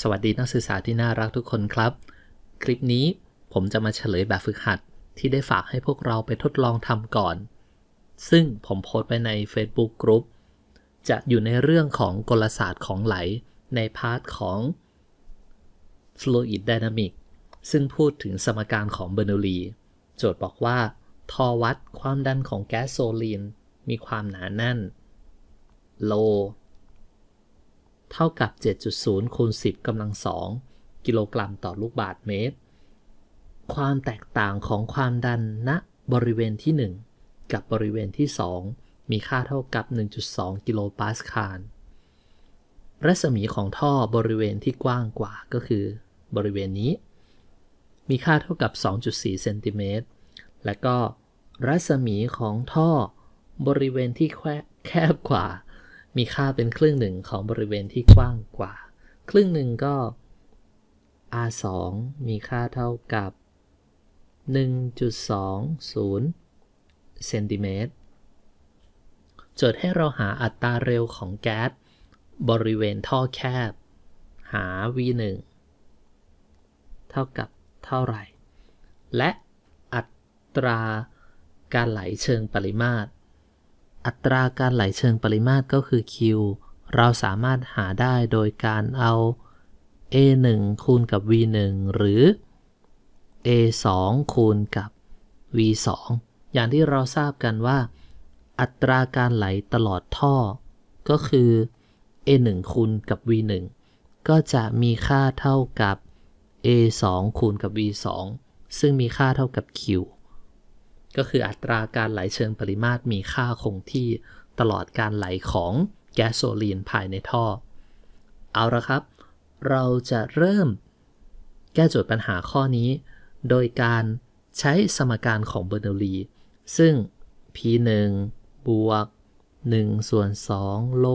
สวัสดีนักศึกษาที่น่ารักทุกคนครับ คลิปนี้ผมจะมาเฉลยแบบฝึกหัดที่ได้ฝากให้พวกเราไปทดลองทำก่อน ซึ่งผมโพสต์ไปใน Facebook Group จะอยู่ในเรื่องของกลศาสตร์ของไหลในพาร์ทของ Fluid Dynamic ซึ่งพูดถึงสมการของเบอร์นูลี โจทย์บอกว่า ทอวัดความดันของแก๊สโซลีนมีความหนาแน่นโล เท่ากับ 7.0คูณ10กำลัง2กิโลกรัมต่อลูกบาศก์เมตร ความแตกต่างของความดันณบริเวณที่ 1 กับบริเวณที่ 2 มีค่าเท่ากับ 1.2 กิโลปาสคาล รัศมีของท่อบริเวณที่กว้างกว่าก็คือบริเวณนี้ มีค่าเท่ากับ 2.4 เซนติเมตร และก็รัศมีของท่อบริเวณที่แคบกว่า มีค่าเป็นครึ่งหนึ่งของบริเวณที่กว้างกว่า ครึ่งหนึ่งก็ r2 มีค่าเท่ากับ 1.20เซนติเมตรโจทย์ให้เราหาอัตราเร็วของแก๊สบริเวณท่อแคบ หา v1 เท่ากับเท่าไหร่ และอัตราการไหลเชิงปริมาตร อัตราการไหลเชิงปริมาตรก็คือ q เราสามารถหาได้โดยการเอา a1 คูณกับ v1 หรือ a2 คูณกับ v2 อย่างที่เราทราบกันว่า อัตราการไหลตลอดท่อ ก็คือ a1 คูณกับ v1 ก็จะมีค่าเท่ากับ a2 คูณกับ v2 ซึ่งมีค่าเท่ากับ q ก็คืออัตราการไหลเชิงปริมาตรมีค่าคงที่ตลอดการไหลของแก๊สโซลีนภายในท่อ เอาละครับ เราจะเริ่มแก้โจทย์ปัญหาข้อนี้ โดยการใช้สมการของเบอร์โนลี ซึ่ง p1 บวก1ส่วน2โล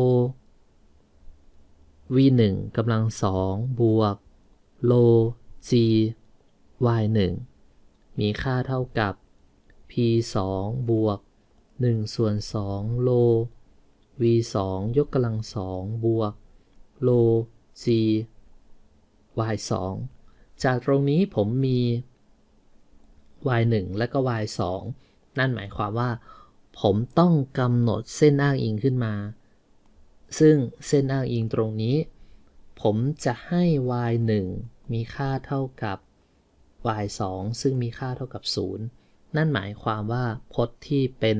v1 กำลัง2บวกโล g y1 มีค่าเท่ากับ p 2บวก1ส่วน2โล v 2ยกกำลัง2บวกโล g y 2จากตรงนี้ผมมี y 1และก็ y 2นั่นหมายความว่า ผมต้องกำหนดเส้นอ้างอิงขึ้นมา ซึ่งเส้นอ้างอิงตรงนี้ ผมจะให้ y 1มีค่าเท่ากับ y 2ซึ่งมีค่าเท่ากับ 0 นั่นหมายความว่าพจน์ที่เป็น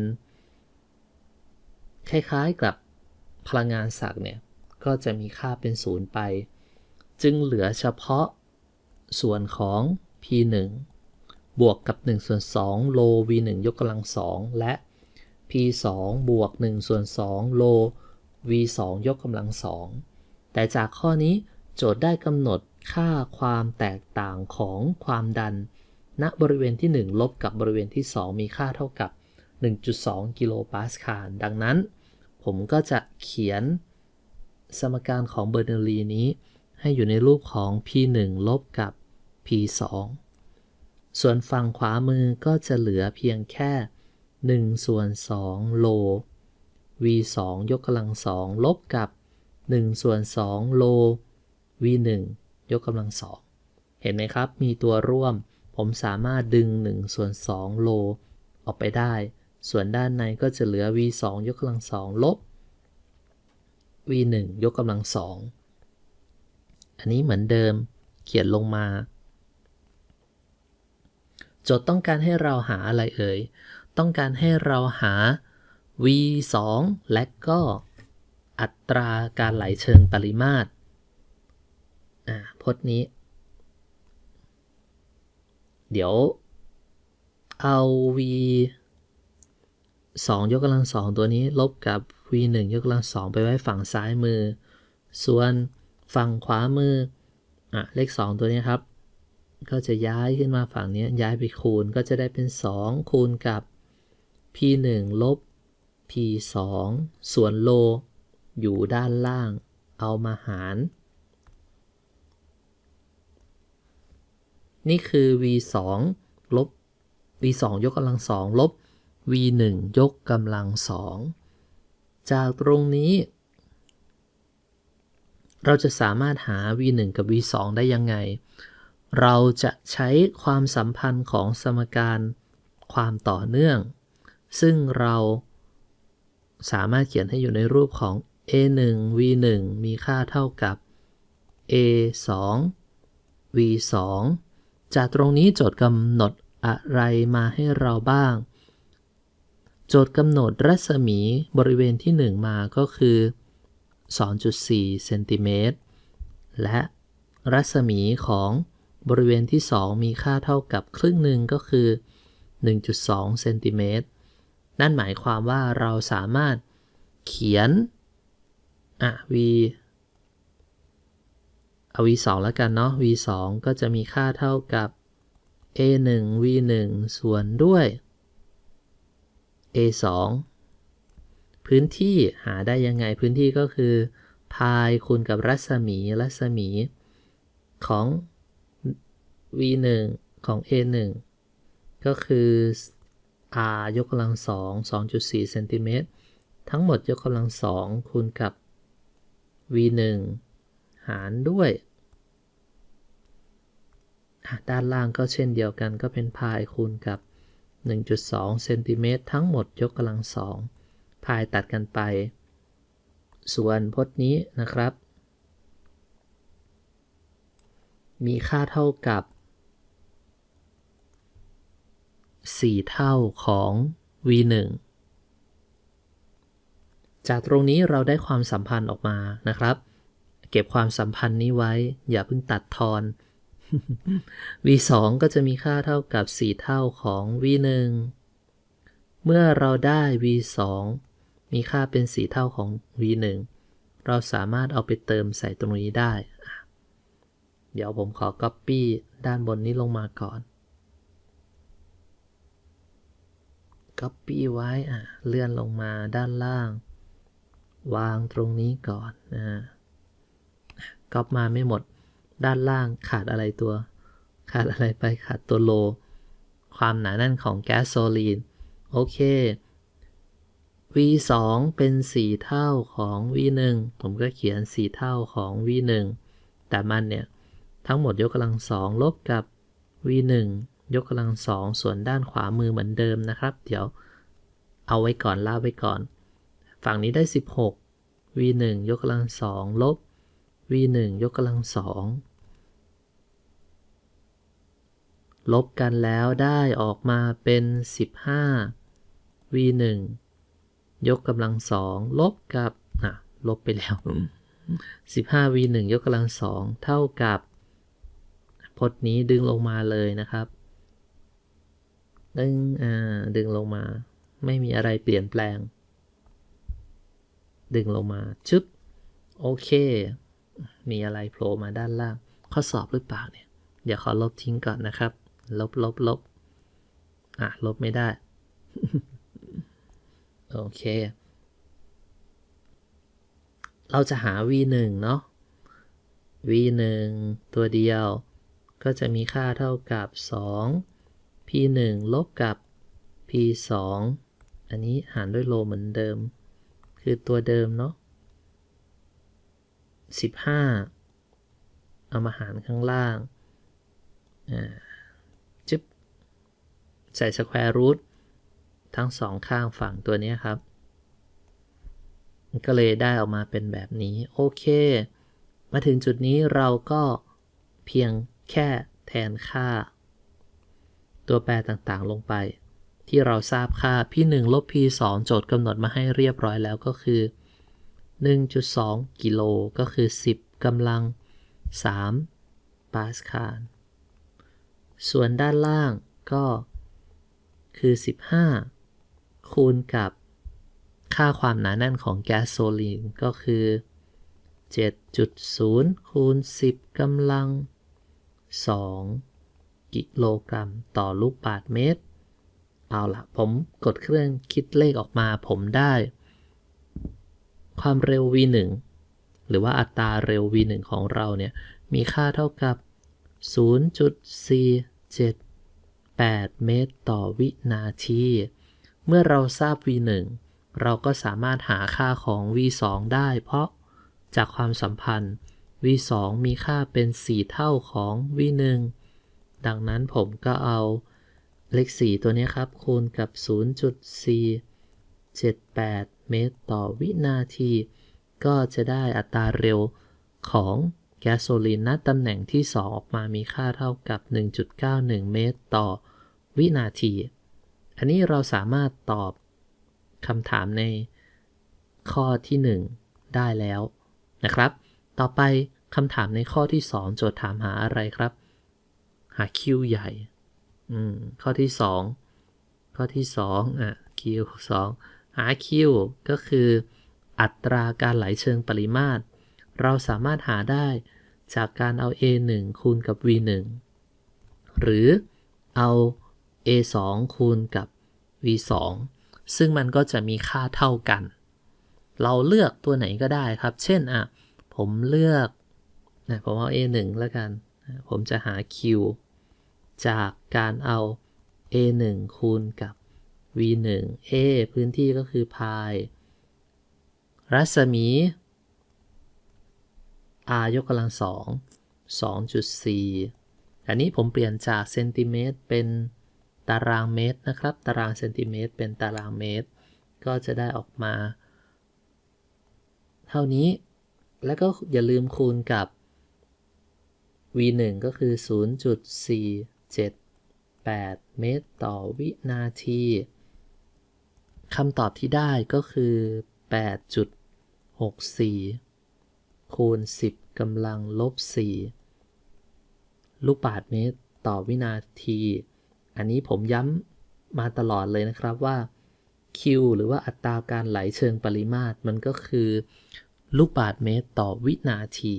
คล้ายๆกับพลังงานศักย์เนี่ย ก็จะมีค่าเป็น0ไป จึงเหลือเฉพาะส่วนของ p 1บวกกับ1ส่วน2โล v 1ยกกำลัง2และ p 2บวก1ส่วน2โล v 2ยกกำลัง2แต่จากข้อนี้โจทย์ได้กำหนดค่าความแตกต่างของความดัน ณบริเวณที่ 1 ลบกับบริเวณที่ 2 มีค่าเท่ากับ 1.2 กิโลปาสคาล ดังนั้น ผมก็จะเขียนสมการของเบอร์เนลีนี้ ให้อยู่ในรูปของ p1 ลบกับ p2 ส่วนฝั่งขวามือก็จะเหลือเพียงแค่ 1 ส่วน 2 โล v2 ยกกำลัง 2 ลบกับ 1 ส่วน 2 โล v1 ยกกำลัง 2 เห็นไหมครับ มีตัวร่วม ผมสามารถดึง1ส่วน2โลออกไปได้ ส่วนด้านในก็จะเหลือ v2 ยกกำลัง2ลบ v1 ยกกำลัง2อันนี้เหมือนเดิมเขียนลงมา โจทย์ต้องการให้เราหาอะไรเอ่ย ต้องการให้เราหา v2 และก็อัตราการไหลเชิงปริมาตรพจน์นี้ เดี๋ยวเอา v 2 ยกกำลัง2ตัวนี้ลบกับ v 1 ยกกำลัง2ไปไว้ฝั่งซ้ายมือ ส่วนฝั่งขวามืออะเลข 2 ตัวนี้ครับ ก็จะย้ายขึ้นมาฝั่งนี้ย้ายไปคูณก็จะได้เป็น 2 คูณกับ p 1ลบ p 2ส่วนโล อยู่ด้านล่าง เอามาหาร นี่คือ v 2ลบ v 2ยกกำลัง2ลบ v 1ยกกำลัง2จากตรงนี้ เราจะสามารถหา v1 กับ v2 ได้ยังไง เราจะใช้ความสัมพันธ์ของสมการความต่อเนื่อง ซึ่งเราสามารถเขียนให้อยู่ในรูปของ a1 v1 มีค่าเท่ากับ a2 v2 จากตรงนี้โจทย์กำหนดอะไรมาให้เราบ้าง โจทย์กำหนดรัศมีบริเวณที่ 1 มาก็คือ 2.4เซนติเมตรและรัศมีของบริเวณที่ 2 มีค่าเท่ากับครึ่งหนึ่งก็คือ 1.2เซนติเมตรนั่นหมายความว่าเราสามารถเขียนอะ v เอา v 2แล้วกันเนาะ v 2ก็จะมีค่าเท่ากับ a 1 v 1ส่วนด้วย a 2พื้นที่หาได้ยังไงพื้นที่ก็คือ พายคูณกับรัศมีรัศมีของ v 1ของ a 1ก็คือ r ยกกำลังสอง2.4เซนติเมตรทั้งหมดยกกำลังสองคูณกับ v 1หารด้วย ด้านล่างก็เช่นเดียวกันก็เป็นพายคูณกับ 1.2เซนติเมตรทั้งหมดยกกำลังสองพายตัดกันไป ส่วนพจน์นี้นะครับ มีค่าเท่ากับ 4 เท่าของ v 1จากตรงนี้เราได้ความสัมพันธ์ออกมานะครับ เก็บความสัมพันธ์นี้ไว้ อย่าเพิ่งตัดทอน v 2 ก็จะมีค่าเท่ากับ 4 เท่าของ v 1 เมื่อเราได้ v 2 มีค่าเป็น 4 เท่าของ v 1 เราสามารถเอาไปเติมใส่ตรงนี้ได้ เดี๋ยวผมขอ Copy ด้านบนนี้ลงมาก่อน Copy ไว้อะเลื่อนลงมาด้านล่าง วางตรงนี้ก่อนนะก๊อปมาไม่หมด ด้านล่างขาดอะไรตัว ขาดอะไรไปขาดตัวโล ความหนาแน่นของแก๊สโซลีน โอเค v 2 เป็น 4 เท่าของ v 1 ผมก็เขียน 4 เท่าของ v 1 แต่มันเนี่ย ทั้งหมดยกกำลังสองลบกับ v 1 ยกกำลังสองส่วนด้านขวามือเหมือนเดิมนะครับ เดี๋ยวเอาไว้ก่อนล่าไว้ก่อน ฝั่งนี้ได้ 16 v 1 ยกกำลังสองลบ v 1 ยกกำลังสอง ลบกันแล้วได้ออกมาเป็น 15 v 1ยกกำลังสองลบกับอะลบไปแล้ว 15 v 1ยกกำลังสองเท่ากับพจน์นี้ดึงลงมาเลยนะครับ ดึงอ่าดึงลงมา ไม่มีอะไรเปลี่ยนแปลง ดึงลงมา ชึบ โอเค มีอะไรโผล่มาด้านล่าง ข้อสอบหรือเปล่าเนี่ย เดี๋ยวขอลบทิ้งก่อนนะครับ ลบลบลบอะ ลบไม่ได้ โอเค เราจะหา v 1เนาะ v 1ตัวเดียว ก็จะมีค่าเท่ากับ 2 p 1ลบกับ p 2อันนี้หารด้วยโลเหมือนเดิม คือตัวเดิมเนาะ15 เอามาหารข้างล่างจึ๊บ ใส่สแควร์รูททั้งสองข้างฝั่งตัวนี้ครับ ก็เลยได้ออกมาเป็นแบบนี้ โอเค มาถึงจุดนี้เราก็เพียงแค่แทนค่า ตัวแปรต่างๆลงไป ที่เราทราบค่า p1 ลบ p2 โจทย์กำหนดมาให้เรียบร้อยแล้วก็คือ 1.2 กิโลก็คือ 10กำลัง 3 ปาสคาลส่วนด้านล่างก็ คือ 15 คูณกับค่าความหนาแน่นของแก๊สโซลีนก็คือ 7.0 คูณ 10กำลัง 2 กิโลกรัมต่อลูกบาศก์เมตร เอาละผมกดเครื่องคิดเลขออกมาผมได้ ความเร็ว v1 หรือว่าอัตราเร็ว v1 ของเราเนี่ย มีค่าเท่ากับ 8 เมตรต่อวินาที เมื่อเราทราบ v1 เราก็สามารถหาค่าของ v2 ได้ เพราะจากความสัมพันธ์ v 2 มีค่าเป็น 4 เท่าของ v 1 ดังนั้นผมก็เอาเลข 4 ตัวนี้ครับ คูณกับ 0.478 เมตรต่อวินาที ก็จะได้อัตราเร็วของแก๊สโซลีนณตำแหน่งที่ 2 ออกมามีค่าเท่ากับ 1.91 เมตรต่อ วินาที อันนี้เราสามารถตอบคำถามในข้อที่ 1 ได้แล้วนะครับ ต่อไปคำถามในข้อที่ 2 โจทย์ถามหาอะไรครับ หา Q ใหญ่ อืม ข้อที่ 2 ข้อที่ 2 อะ Q 2หา Q ก็คือ อัตราการไหลเชิงปริมาตร เราสามารถหาได้จากการเอา A 1คูณกับ V 1หรือเอา A 2คูณกับ V 2ซึ่งมันก็จะมีค่าเท่ากัน เราเลือกตัวไหนก็ได้ครับ เช่นอะผมเลือกนะผมเอา A 1แล้วกัน ผมจะหา Q จากการเอา A 1คูณกับ V 1 A พื้นที่ก็คือพายรัศมี r ยกกำลังสอง2.4 อันนี้ผมเปลี่ยนจากเซนติเมตรเป็น ตารางเมตรนะครับ ตารางเซนติเมตร เป็นตารางเมตร ก็จะได้ออกมา เท่านี้ แล้วก็อย่าลืมคูณกับ v 1 ก็คือ 0.478 เมตรต่อวินาทีคำตอบที่ได้ก็คือ 8.64 คูณ 10กำลังลบ 4 ลูกบาศก์เมตรต่อวินาที อันนี้ผมย้ำมาตลอดเลยนะครับว่า Q หรือว่าอัตราการไหลเชิงปริมาตร มันก็คือ ลูกบาศก์เมตรต่อวินาที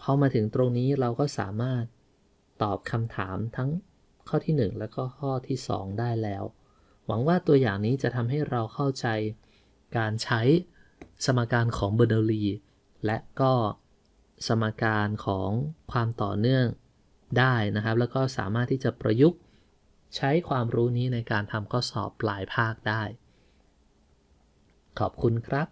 พอมาถึงตรงนี้เราก็สามารถตอบคำถามทั้งข้อที่ 1 และก็ข้อที่ 2 ได้แล้ว หวังว่าตัวอย่างนี้จะทำให้เราเข้าใจการใช้สมการของเบอร์เนอรีและก็สมการของความต่อเนื่อง ได้นะครับ แล้วก็สามารถที่จะประยุกต์ใช้ความรู้นี้ในการทำข้อสอบปลายภาคได้ ขอบคุณครับ